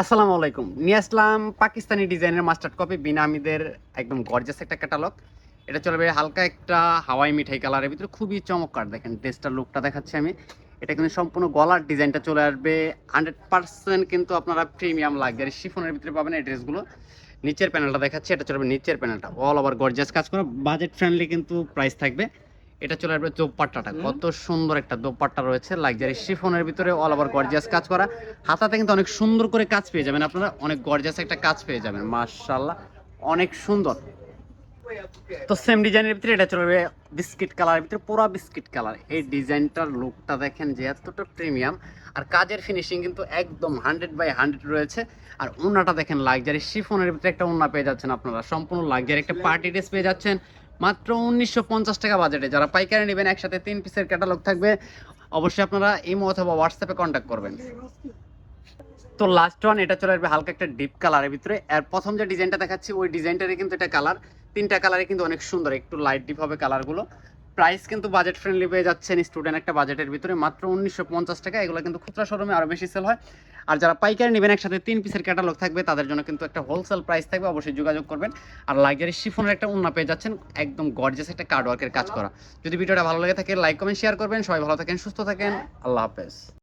আসসালামু আলাইকুম। নিয়ে আসলাম পাকিস্তানি ডিজাইনের মাস্টার্ড কপি বিনা আমিদের একদম গর্জাস একটা ক্যাটালগ এটা চলবে হালকা একটা হাওয়াই মিঠাই কালারের ভিতরে খুবই চমৎকার। দেখেন ড্রেসটার লুকটা দেখাচ্ছি আমি। এটা কিন্তু সম্পূর্ণ গলার ডিজাইনটা চলে আসবে। হান্ড্রেড পার্সেন্ট কিন্তু আপনারা প্রিমিয়াম লাক্সারি শিফনের ভিতরে পাবেন এই ড্রেসগুলো। নিচের প্যানেলটা দেখাচ্ছি, এটা চলবে নিচের প্যানেলটা অল ওভার গর্জাস কাজ করে। বাজেট ফ্রেন্ডলি কিন্তু প্রাইস থাকবে। এটা চলে আসবে দোপাট্টাটা। কত সুন্দর একটা দোপাট্টা রয়েছে লাক্সারি শিফনের ভিতরে অল ওভার গর্জিয়াস কাজ করা। হাতাতে কিন্তু অনেক সুন্দর করে কাজ পেয়ে যাবেন আপনারা অনেক গর্জিয়াস একটা কাজ পেয়ে যাবেন মার্শাল্লাহ অনেক সুন্দর। তো সেম ডিজাইনের ভিতরে এটা চলবে বিস্কিট কালারের ভিতরে পুরো বিস্কিট কালার এই ডিজাইনটার লুকটা দেখেন যে এতটা প্রিমিয়াম আর কাজের ফিনিশিং কিন্তু একদম হান্ড্রেড বাই হান্ড্রেড রয়েছে। আর ওনাটা দেখেন লাক্সারি শিফনের ভিতরে একটা ওনা পেয়ে যাচ্ছেন আপনারা সম্পূর্ণ লাক্সারি একটা পার্টি ড্রেস পেয়ে যাচ্ছেন। মাত্র উনিশশো পঞ্চাশ টাকা বাজেটে। যারা পাইকারি নেবেন, একসাথে তিন পিসের ক্যাটালগ থাকবে। অবশ্যই আপনারা ইমো অথবা হোয়াটসঅ্যাপে কন্ট্যাক্ট করবেন। তো লাস্ট ওয়ান এটা চলে আসবে হালকা একটা ডিপ কালারের ভিতরে। আর প্রথম যে ডিজাইনটা দেখাচ্ছি, ওই ডিজাইনটারই কিন্তু এটা কালার তিনটা কালারে কিন্তু অনেক সুন্দর, একটু লাইট ডিপ হবে কালারগুলো প্রাইস কিন্তু বাজেট ফ্রেন্ডলি পেয়ে যাচ্ছেন স্টুডেন্ট একটা বাজেটের ভিতরে। মাত্র উনিশশো পঞ্চাশ টাকা, এগুলো কিন্তু খুচরা শোরুমে আরও বেশি সেল হয়। আর যারা পাইকারি নেবেন, একসাথে তিন পিসের ক্যাটালগ থাকবে, তাদের জন্য কিন্তু একটা হোলসেল প্রাইস থাকবে, অবশ্যই যোগাযোগ করবেন। আর লাক্সারি শিফনের একটা উন্না পেয়ে যাচ্ছেন, একদম গর্জাস একটা কার্ডওয়ার্কের কাজ করা। যদি ভিডিওটা ভালো লাগে থাকে লাইক কমেন্ট শেয়ার করবেন। সবাই ভালো থাকেন, সুস্থ থাকেন। আল্লাহ হাফেজ।